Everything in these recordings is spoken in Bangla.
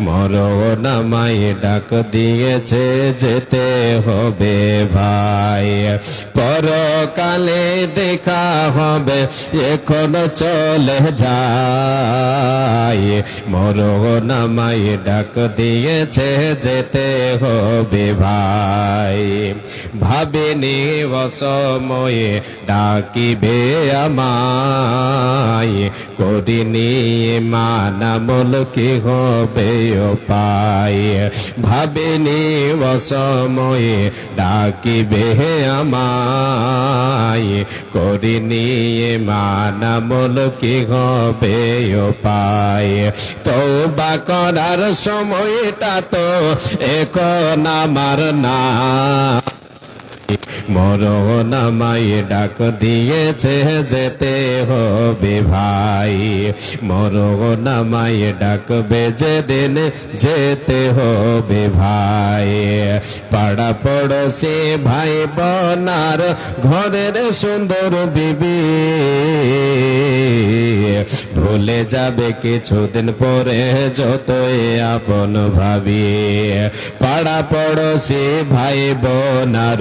মরণামাই ডাক দিয়েছে, যেতে হবে ভাই। পরকালে দেখা হবে, এখন চলে যায় মরণামাই ডাক দিয়েছে, যেতে হবে ভাই। ভাবিনি অসময়ে ডাকিবে আমায়, করিনি মানামল কি হবে পায় ভাবিনি অসময়ে ডাকিবে আমায়। করিনি মানামল কি হবে পায় তৌবা করার সময়টা তো এখন আমার না। মরণামাই ডাক দিয়েছে যেতে হবে ভাই। মরণামাই ডাক বেজে দিন যেতে হবে ভাই। পাড়া পড়োশি ভাই বনার ঘরের সুন্দর বিবি। ভুলে যাবে কিছুদিন পরে যতই আপন ভাবি। পাড়া পড়োশি ভাই বোনার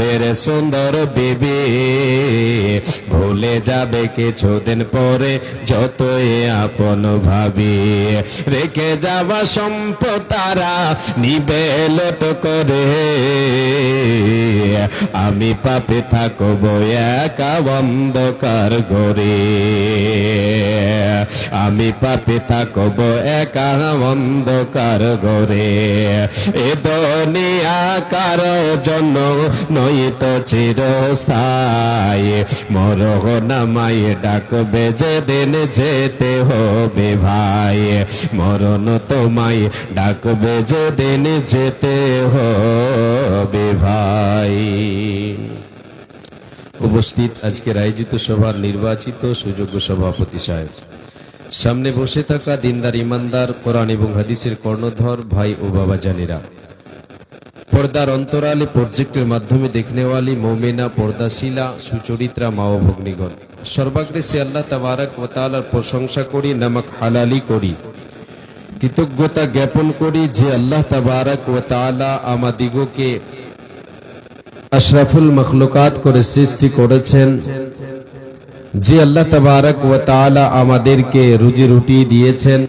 ঘরের সুন্দর বিবি, ভুলে যাবে কিছুদিন পরে যতই আপন ভাবি। রেখে যাওয়া সম্পদ তারা নিবে লত করে। আমি পাপে থাকব একা অন্ধকার গরে আমি পাপে থাকব একা অন্ধকার গরে এ দুনিয়া কারও জন্য নয়তো চিরস্থায়ী। মরণামাই ডাকবে যেদিন যেতে হবে ভাই। মরণ তোমায় ডাকবে যেদিন যেতে হবে ভাই। উপস্থিত আজকের আয়োজিত সভার নির্বাচিত সুযোগ্য সভাপতি সাহেব। সামনে বসে থাকা দিনদার, ইমানদার, কোরআন এবং হাদিসের কর্ণধর ভাই ও বাবা জানিরা। পর্দার অন্তরালে প্রজেক্টের মাধ্যমে দেখনেওয়ালি মৌমিনা, পর্দাশীলা, সুচরিত্রা, মা ও ভগ্নিগণ। সর্বাগ্রে সে আল্লাহ তাবারক ও তাআলার প্রশংসা করি, নামক হালালি করি, কৃতজ্ঞতা জ্ঞাপন করি যে আল্লাহ তাবারক ও তাআলা আমাদিগকে আশরাফুল মখলুকাত করে সৃষ্টি করেছেন। যে আল্লাহ তাবারক ও তাআলা আমাদেরকে রুজি রুটি দিয়েছেন।